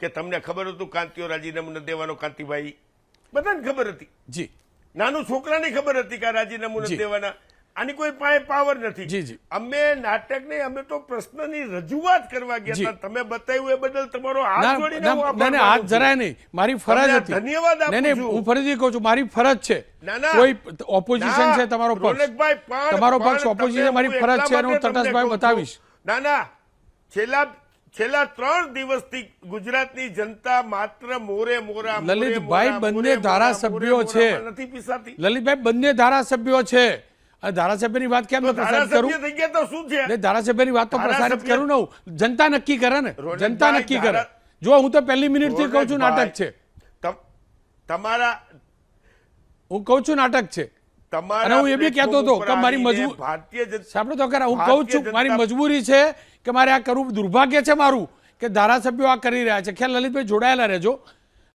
કે તમને ખબર હતું કાંતિઓ રાજીનામું ન દેવાનો કાંતિભાઈ? બધાને ખબર હતી. જી. નાનું છોકરાને ખબર હતી કે રાજીનામું ન દેવાના. આની કોઈ પાસે પાવર નથી. અમે નાટક નહીં અમે તો પ્રશ્નની રજૂઆત કરવા ગયા હતા. તમે બતાવ્યું એ બદલ તમારો હાથ જોડીને હું હાથ જરાય નહીં. મારી ફરજ હતી. ધન્યવાદ આપું છું. હું ફરીથી કહું છું મારી ફરજ છે. કોઈ ઓપોઝિશન છે તમારો પક્ષ. તમારો પક્ષ ઓપોઝિશન મારી ફરજ છે હું તટસ્થભાઈ બતાવીશ. ના ના. છેલ્લા છેલ્લા ત્રણ દિવસથી ગુજરાતની જનતા માત્ર મોરે મોરા લલિતભાઈ બંને ધારાસભ્યો છે. નથી પીસાતી. લલિતભાઈ બંને ધારાસભ્યો છે. ધારાસભ્યની વાત કેમ પ્રસારિત કરું? થઈ ગયા તો શું છે? ધારાસભ્યની વાત તો પ્રસારિત કરું ને જનતા નક્કી કરે ને. જનતા નક્કી કરે. જો હું તો પહેલી મિનિટથી કહું છું નાટક છે. તમ- તમારા હું કહું છું નાટક છે. તમારા હું એ બી કહેતો હતો કે મારી મજબૂરી ભારતીય સાંભળો તો ખરા હું કહું છું મારી મજબૂરી છે કે મારે આ કરવું દુર્ભાગ્ય છે મારું કે ધારાસભ્યો આ કરી રહ્યા છે. ખ્યાલ લલિતભાઈ જોડાયેલા રહેજો.